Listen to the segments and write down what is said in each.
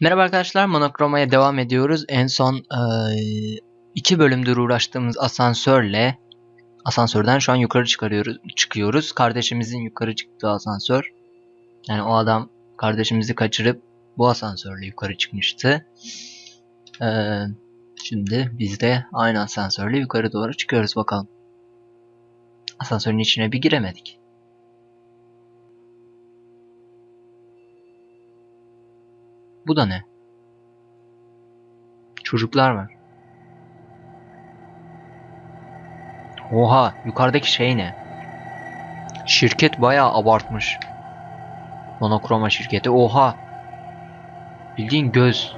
Merhaba arkadaşlar, Monokroma'ya devam ediyoruz. En son eee, iki bölümdür uğraştığımız asansörle asansörden şu an yukarı çıkarıyoruz, çıkıyoruz. Kardeşimizin yukarı çıktığı asansör. Yani o adam kardeşimizi kaçırıp bu asansörle yukarı çıkmıştı. Eee, şimdi biz de aynı asansörle yukarı doğru çıkıyoruz bakalım. Asansörün içine bir giremedik. Bu da ne? Çocuklar var. Oha, yukarıdaki şey ne? Şirket bayağı abartmış. Monokroma şirketi. Oha. Bildiğin göz.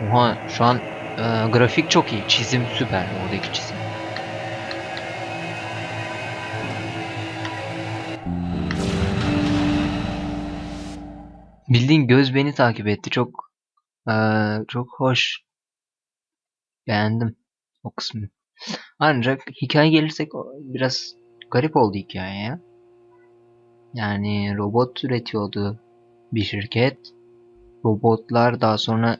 Oha, şu an e, grafik çok iyi. Çizim süper oradaki çizim. Bildiğin göz beni takip etti. Çok eee, çok hoş. Beğendim o kısmı. Ancak hikaye gelirsek biraz garip oldu hikaye ya. Yani robot üretiyordu bir şirket. Robotlar daha sonra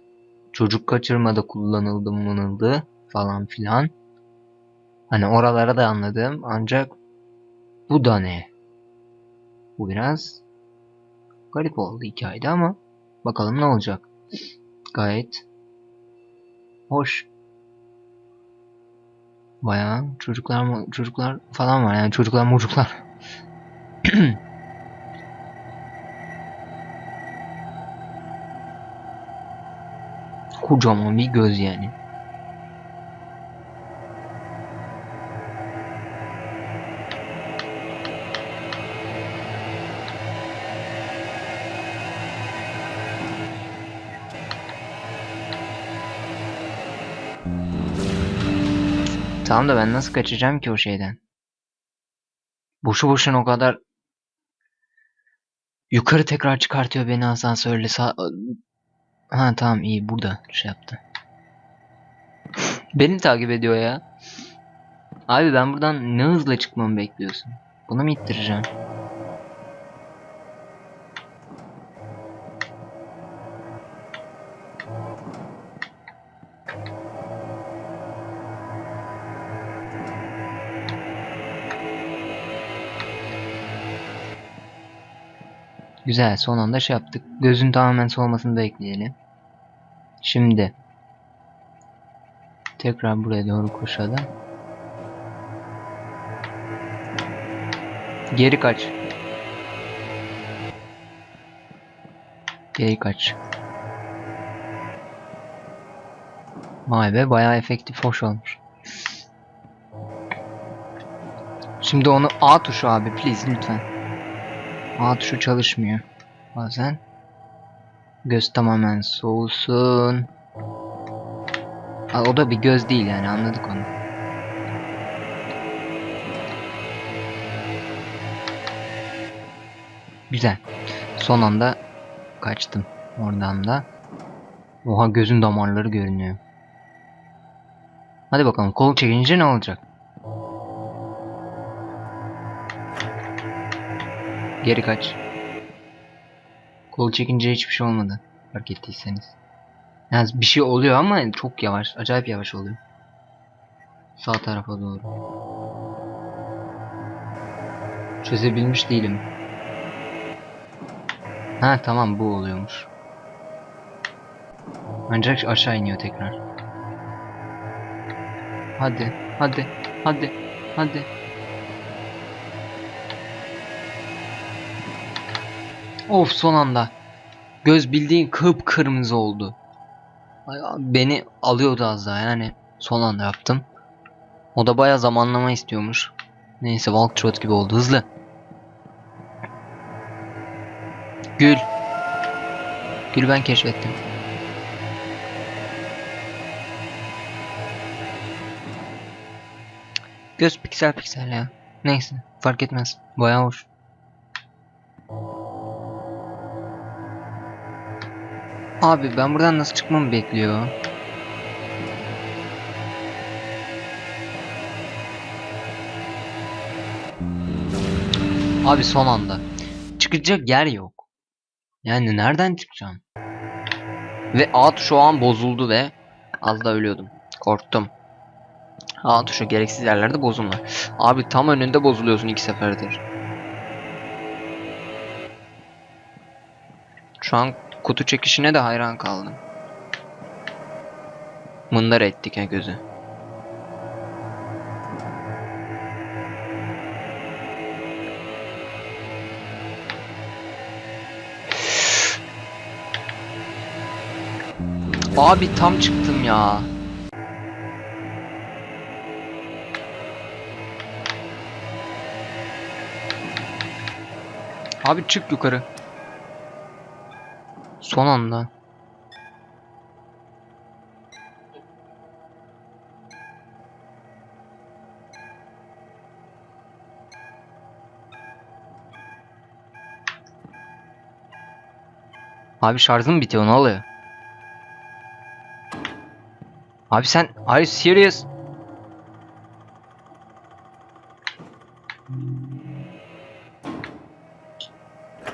çocuk kaçırmada kullanıldı mınıldı falan filan. Hani oralara da anladım ancak bu da ne? Bu biraz garip oldu hikayede ama bakalım ne olacak. Gayet hoş. Bayağı çocuklar mı çocuklar falan var yani çocuklar mucuklar. Kocaman bir göz yani. Tamam da ben nasıl kaçacağım ki o şeyden? Boşu boşuna o kadar yukarı tekrar çıkartıyor beni asansörle sağ... Ha tamam iyi burada şey yaptı. Beni takip ediyor ya. Abi ben buradan ne hızla çıkmamı bekliyorsun? Bunu mu ittireceğim? Güzel son anda şey yaptık. Gözün tamamen solmasını da ekleyelim. Şimdi tekrar buraya doğru koşalım. Geri kaç. Geri kaç. Vay be bayağı efektif hoş olmuş. Şimdi onu A tuşu abi please lütfen. A tuşu çalışmıyor. Bazen. Göz tamamen soğusun. Aa, o da bir göz değil yani anladık onu. Güzel. Son anda kaçtım oradan da. Oha gözün damarları görünüyor. Hadi bakalım kol çekince ne olacak? Geri kaç. Kol çekince hiçbir şey olmadı. Fark ettiyseniz. Yani bir şey oluyor ama çok yavaş. Acayip yavaş oluyor. Sağ tarafa doğru. Çözebilmiş değilim. Ha tamam bu oluyormuş. Ancak aşağı iniyor tekrar. Hadi, hadi, hadi, hadi. Of son anda. Göz bildiğin kıpkırmızı oldu. Beni alıyordu az daha yani. Son anda yaptım. O da baya zamanlama istiyormuş. Neyse Walktrot gibi oldu. Hızlı. Gül. Gül ben keşfettim. Göz piksel piksel ya. Neyse fark etmez. Baya hoş. Abi ben buradan nasıl çıkmamı bekliyor? Abi son anda. Çıkacak yer yok. Yani nereden çıkacağım? Ve A tuşu o an bozuldu ve az da ölüyordum. Korktum. A tuşu gereksiz yerlerde bozulma. Abi tam önünde bozuluyorsun iki seferdir. Şu an kutu çekişine de hayran kaldım. Mındar ettik ha gözü. Abi tam çıktım ya. Abi çık yukarı. Son anda. Abi şarjım bitiyor ne oluyor? Abi sen are you serious?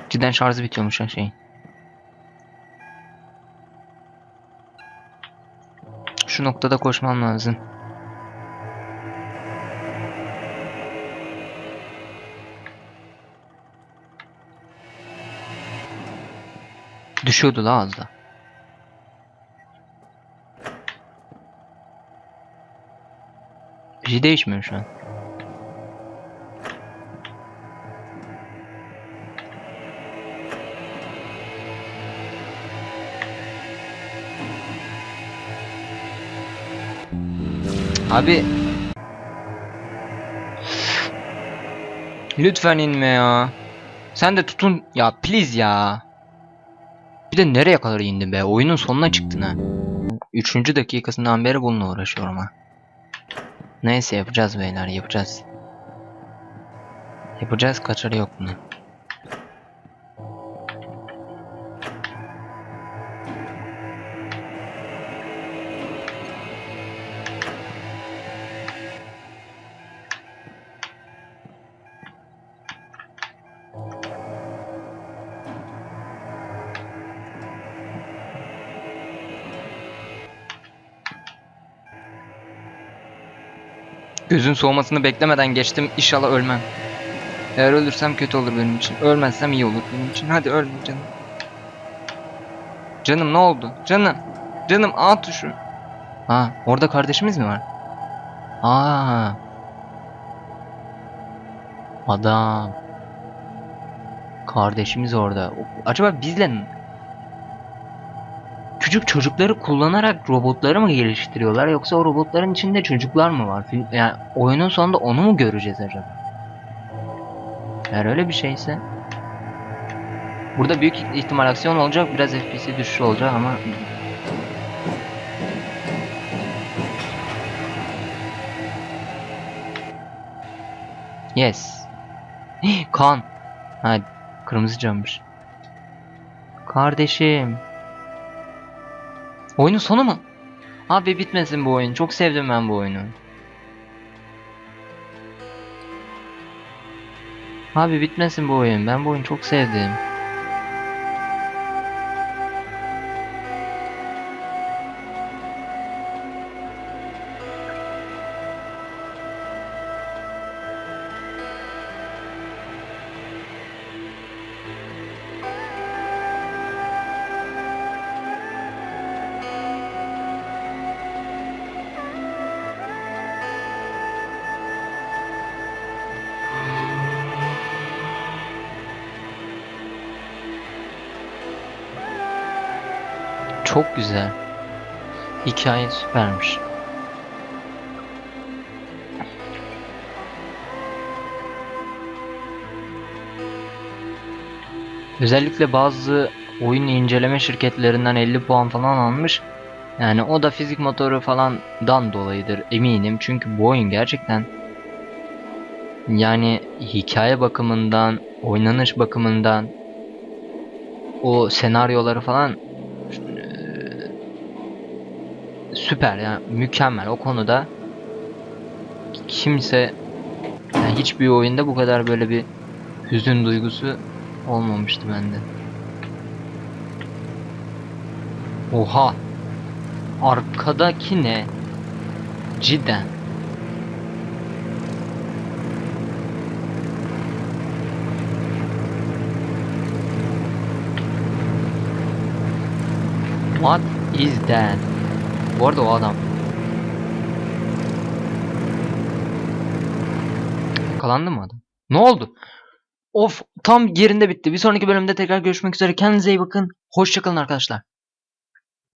Cidden şarjı bitiyormuş ha şeyin. Şu noktada koşmam lazım. Düşüyordu la az da. Bir şey değişmiyor şu an. Abi Lütfen inme ya. Sen de tutun ya please ya. Bir de nereye kadar indin be? Oyunun sonuna çıktın ha. Üçüncü dakikasından beri bununla uğraşıyorum ha. Neyse yapacağız beyler yapacağız. Yapacağız kaçarı yok bunun. Gözün soğumasını beklemeden geçtim. İnşallah ölmem. Eğer ölürsem kötü olur benim için. Ölmezsem iyi olur benim için. Hadi ölme canım. Canım ne oldu? Canım. Canım A tuşu. Ha orada kardeşimiz mi var? Aa. Adam. Kardeşimiz orada. Acaba bizle küçük çocukları kullanarak robotları mı geliştiriyorlar yoksa o robotların içinde çocuklar mı var? Yani oyunun sonunda onu mu göreceğiz acaba? Eğer öyle bir şeyse Burada büyük ihtimal aksiyon olacak, biraz FPS düşüşü olacak ama Yes. Kan. Ha, kırmızı cammış. Kardeşim. Oyunun sonu mu? Abi bitmesin bu oyun. Çok sevdim ben bu oyunu. Abi bitmesin bu oyun. Ben bu oyunu çok sevdim. Çok güzel. Hikaye süpermiş. Özellikle bazı oyun inceleme şirketlerinden 50 puan falan almış. Yani o da fizik motoru falandan dolayıdır eminim. Çünkü bu oyun gerçekten yani hikaye bakımından, oynanış bakımından o senaryoları falan süper yani mükemmel o konuda kimse yani hiçbir oyunda bu kadar böyle bir hüzün duygusu olmamıştı bende. Oha. Arkadaki ne? Cidden. What is that? Bu arada o adam. Yakalandı mı adam? Ne oldu? Of tam yerinde bitti. Bir sonraki bölümde tekrar görüşmek üzere. Kendinize iyi bakın. Hoşçakalın arkadaşlar.